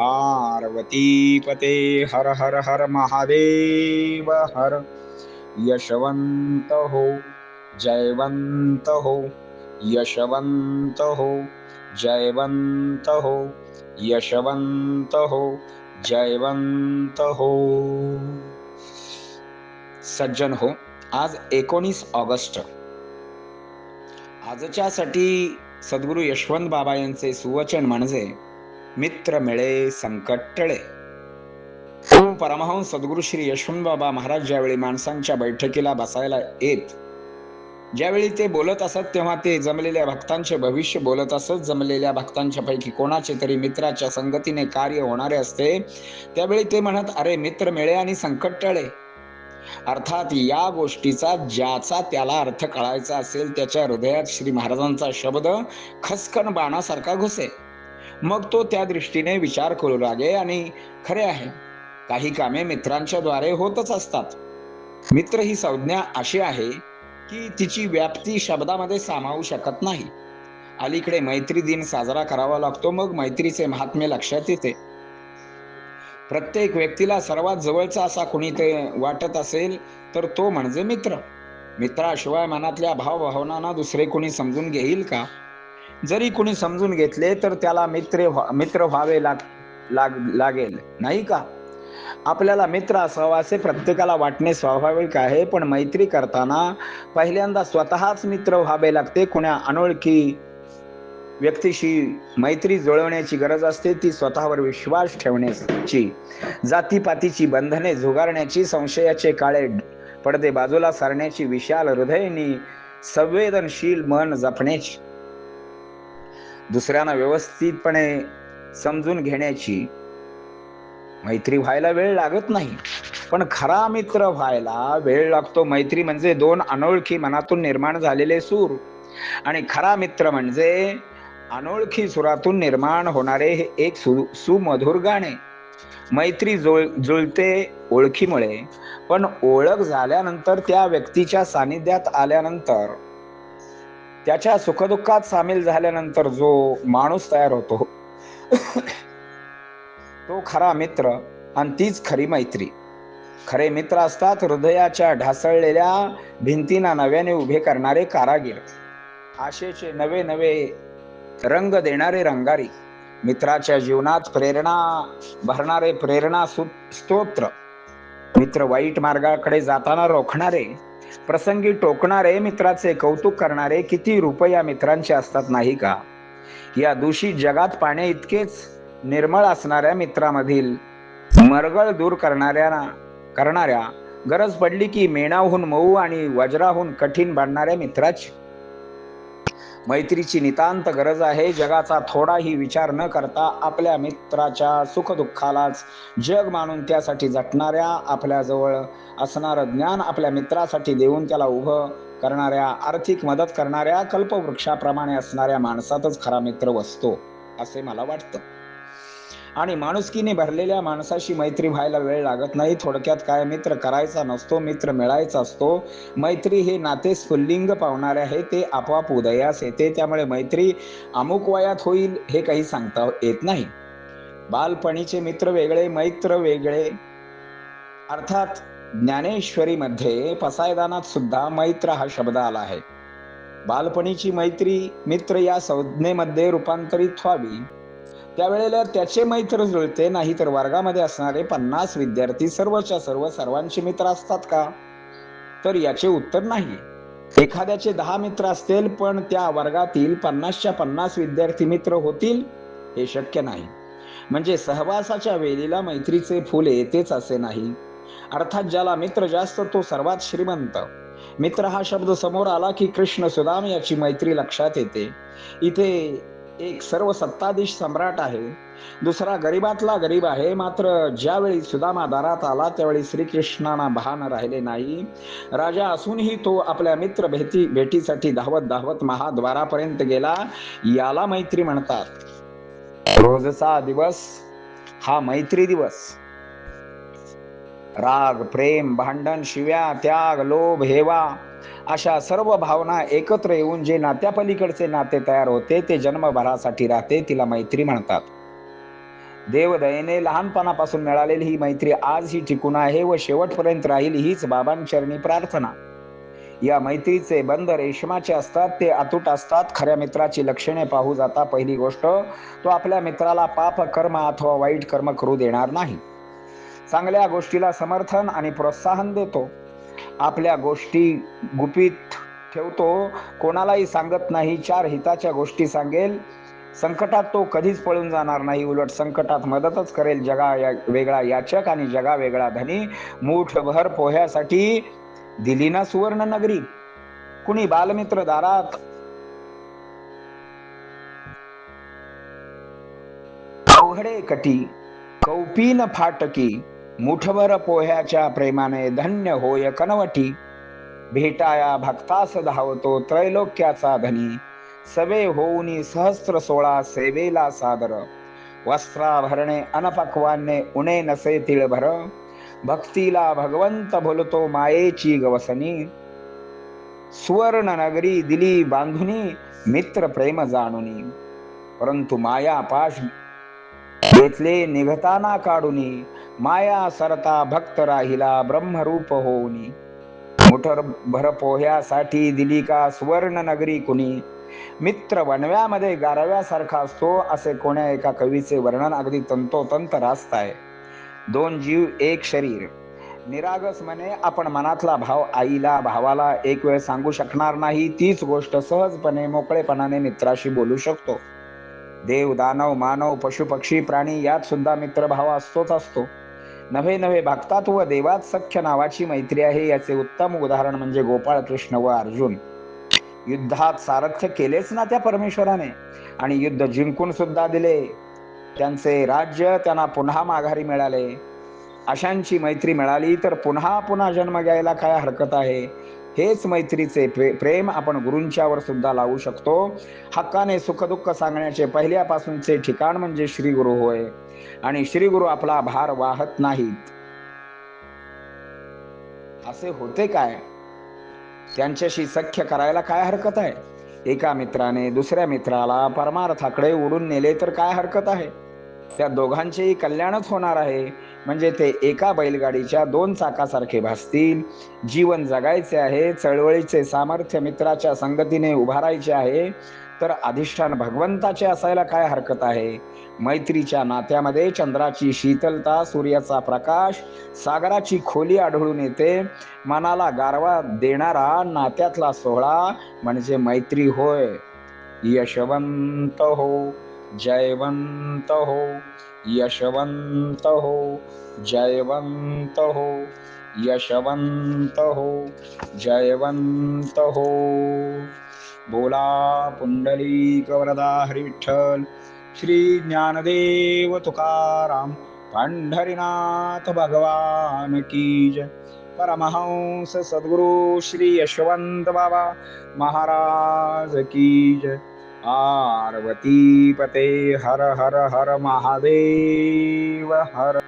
पार्वतीपते हर हर हर महादेव हर। यशवंत हो जयवंत हो। यशवंत हो जयवंत हो। यशवंत हो जयवंत हो। सज्जन हो आज एकोणीस ऑगस्ट. आजच्यासाठी सद्गुरु यशवंत बाबा यांचे सुवचन म्हणजे मित्र मिळे संकट टळे परमहंस सद्गुरु श्री यशवंत बाबा महाराज ज्यावेळी माणसांच्या बैठकीला बसायला येत ज्यावेळी ते बोलत असत तेव्हा ते जमलेल्या भक्तांचे भविष्य बोलत असत जमलेल्या भक्तांच्या पैकी कोणाचे तरी मित्राच्या संगतीने कार्य होणारे असते त्यावेळी ते म्हणत अरे मित्र मिळे आणि संकट टळे अर्थात या गोष्टीचा ज्याचा त्याला अर्थ कळायचा असेल त्याच्या हृदयात श्री महाराजांचा शब्द खसकन बाणासारखा घुसे. मग तो त्या दृष्टीने विचार करू लागे आणि खरे आहे. काही कामे मित्रांच्या द्वारे होतच असतात. मित्र ही संज्ञा अशी आहे की तिची व्याप्ती शब्दामध्ये सामावू शकत नाही. अलीकडे मैत्री दिन साजरा करावा लागतो मग मैत्रीचे महात्म्य लक्षात येते. प्रत्येक व्यक्तीला सर्वात जवळचा असा कुणी ते वाटत असेल तर तो म्हणजे मित्र. मित्राशिवाय मनातल्या भावभावनांना दुसरे कोणी समजून घेईल का? जरी कोणी समजून घेतले तर त्याला मित्र व्हा- मित्र व्हावे लाग लाग लागेल. नाही का? आपल्याला मित्र असावा असे प्रत्येकाला वाटणे स्वाभाविक आहे पण मैत्री करताना पहिल्यांदा स्वतःच मित्र व्हावे लागते. कुण्या अनोळखी व्यक्तीशी मैत्री जुळवण्याची गरज असते ती स्वतःवर विश्वास ठेवण्याची जातीपातीची बंधने झुगारण्याची संशयाचे काळे पडदे बाजूला सारण्याची विशाल हृदयनी संवेदनशील मन जपण्याची दुसऱ्यांना व्यवस्थितपणे समजून घेण्याची मैत्री व्हायला वेळ लागत नाही. पण खरा मित्र व्हायला वेळ लागतो. मैत्री म्हणजे दोन अनोळखी मनातून निर्माण झालेले सूर. आणि खरा मित्र म्हणजे अनोळखी सुरातून निर्माण होणारे हे एक सु सुमधुर गाणे. मैत्री जुळ जुळते ओळखीमुळे. पण ओळख झाल्यानंतर त्या व्यक्तीच्या सानिध्यात आल्यानंतर त्याच्या सुखदुःखात सामील झाल्यानंतर जो माणूस तयार होतो तो खरा मित्र आणि तीच खरी मैत्री. खरे मित्र असतात हृदयाच्या ढासळलेल्या भिंतींना नव्याने उभे करणारे कारागीर. आशेचे नवे नवे रंग देणारे रंगारी. मित्राच्या जीवनात प्रेरणा भरणारे प्रेरणा स्तोत्र. मित्र वाईट मार्गाकडे जाताना रोखणारे प्रसंगी टोकणारे मित्राचे कौतुक करणारे किती रुपया मित्रांचे असतात नाही का? या दिवशी जगात पाण्या इतकेच निर्मळ असणाऱ्या मित्रामधील मरगळ दूर करणाऱ्या करणाऱ्या गरज पडली की मेणाहून मऊ आणि वज्राहून कठीण बांधणाऱ्या मित्राची मैत्रीची नितांत गरज आहे. जगाचा थोडाही विचार न करता आपल्या मित्राच्या सुखदुःखालाच जग मानून त्यासाठी झटणाऱ्या आपल्याजवळ असणारं ज्ञान आपल्या मित्रासाठी देऊन त्याला उभं करणाऱ्या आर्थिक मदत करणाऱ्या कल्पवृक्षाप्रमाणे असणाऱ्या माणसातच खरा मित्र वसतो असे मला वाटतं. आणि माणुसकीने भरलेल्या माणसाशी मैत्री व्हायला वेळ लागत नाही. थोडक्यात काय मित्र करायचा नसतो मित्र मिळायचा असतो. मैत्री हे नाते स्फुल्लिंग पावणारे आहे ते आपोआप उदयास येते. त्यामुळे मैत्री अमुक वयात होईल हे काही सांगता येत नाही. बालपणीचे मित्र वेगळे मैत्र वेगळे. अर्थात ज्ञानेश्वरीमध्ये पसायदानात सुद्धा मैत्र हा शब्द आला आहे. बालपणीची मैत्री मित्र या संज्ञेमध्ये रूपांतरित व्हावी. त्यावेळेला त्याचे मैत्र जुळते नाही तर वर्गामध्ये असणारे पन्नास विद्यार्थी सर्वच्या सर्व सर्वांचे मित्र असतात का? तर याचे उत्तर नाही. एखाद्याचे दहा मित्र असतील पण त्या वर्गातील पन्नासच्या पन्नास विद्यार्थी मित्र होतील हे शक्य नाही. म्हणजे सहवासाच्या वेळीला मैत्रीचे फुले येतेच असे नाही. अर्थात ज्याला मित्र जास्त तो सर्वात श्रीमंत. मित्र हा शब्द समोर आला की कृष्ण सुदाम याची मैत्री लक्षात येते. इथे एक सर्व सत्ताधीश सम्राट आहे. दुसरा गरीबातला गरीब आहे. मात्र ज्यावेळी सुदामा दारात आला त्यावेळी श्रीकृष्णांना भान राहिले नाही. राजा असूनही तो आपल्या मित्र भेटी भेटीसाठी धावत धावत महाद्वारापर्यंत गेला. याला मैत्री म्हणतात. रोजचा दिवस हा मैत्री दिवस. राग प्रेम भांडण शिव्या त्याग लोभ हेवा अशा सर्व भावना एकत्र येऊन जे नात्यापलीकडचे नाते तयार होते ते जन्मभरासाठी राहते तिला मैत्री म्हणतात. देवदयेने लहानपणापासून मिळालेली ही मैत्री आज ही टिकून आहे व शेवटपर्यंत राहील हीच बाबांचरणी प्रार्थना. या मैत्रीचे बंद रेशमाचे असतात ते अतूट असतात खऱ्या मित्राची लक्षणे पाहू जाता पहिली गोष्ट तो आपल्या मित्राला पाप कर्म अथवा वाईट कर्म करू देणार नाही. चांगल्या गोष्टीला समर्थन आणि प्रोत्साहन देतो. आपल्या गोष्टी गुपित ठेवतो. कोणालाही सांगत नाही चार हिताच्या गोष्टी सांगेल. संकटात तो कधीच पळून जाणार नाही. उलट संकटात मदतच करेल जगा या वेगळा याचक आणि जगा वेगळा धनी. मूठभर पोह्यासाठी दिली ना सुवर्ण नगरी. कुणी बालमित्र दारात? अवघडे कटी. कौपीन फाटकी. मुठभर पोह्याच्या प्रेमाने धन्य होय कनवटी. भेटाया भक्तास धावतो त्रैलोक्याचा धनी. सवे होऊनी सहस्त्र सोळा सेवेला सादर. वस्त्राभरणे अनपक्वाने उणे नसे तिळभर. भक्तीला भगवंत बोलतो मायेची गवसनी सुवर्ण नगरी दिली बांधुनी मित्र प्रेम जाणुनी. परंतु माया पाश घेतले निघताना काढुनी. माया सरता भक्त राहिला ब्रह्मरूप होऊनी. मुठर भर पोह्यासाठी दिली का सुवर्ण नगरी कुणी? मित्र वनव्यामध्ये गारव्यासारखा असतो असे कोण्या एका कवीचे वर्णन अगदी तंतोतंत रास्त आहे. दोन जीव एक शरीर. निरागस मने आपण मनातला भाव आईला भावाला एक वेळ सांगू शकणार नाही तीच गोष्ट सहजपणे मोकळेपणाने मित्राशी बोलू शकतो. देव दानव मानव पशु पक्षी प्राणी यात सुद्धा मित्रभाव असतोच असतो. नव्हे नव्हे भक्तात व देवात सख्य नावाची मैत्री आहे याचे उत्तम उदाहरण म्हणजे गोपाळ कृष्ण व अर्जुन. युद्धात सारथ्य केलेच ना त्या परमेश्वराने आणि युद्ध जिंकून सुद्धा दिले. त्यांचे राज्य त्यांना पुन्हा माघारी मिळाले. अशांची मैत्री मिळाली तर पुन्हा पुन्हा जन्म घ्यायला काय हरकत आहे? हेच मैत्रीचे प्रे- प्रेम आपण गुरूंच्यावर सुद्धा लावू शकतो. हक्काने सुखदुःख सांगण्याचे पहिल्यापासूनचे ठिकाण म्हणजे श्री गुरु होय. आणि श्री गुरु आपला भार वाहत नाहीत. असे होते काय? त्यांच्याशी सख्य करायला काय हरकत आहे? एका मित्राने दुसऱ्या मित्राला परमार्थाकडे उडून नेले तर काय हरकत आहे? त्या दोघांचेही कल्याणच होणार आहे. म्हणजे ते एका बैलगाडीच्या दोन चाकासारखे भासतील. जीवन जगायचे आहे चळवळीचे सामर्थ्य मित्राच्या संगतीने उभारायचे आहे. तर अधिष्ठान भगवंताचे असायला काय हरकत आहे? मैत्रीच्या नात्यामध्ये चंद्राची शीतलता सूर्याचा प्रकाश सागराची खोली आढळून येते. मनाला गारवा देणारा नात्यातला सोहळा म्हणजे मैत्री होय. यशवंत हो जयवंत हो. यशवंत हो जयवंत हो यशवंत हो जयवंत हो बोला पुंडलिक वरदा हरी श्री ज्ञानदेव तुकाराम पंढरीनाथ भगवान की जय। परमहंस सद्गुरु श्री यशवंत बाबा महाराज की जय। पार्वतीपते पते हर हर हर महादेव हर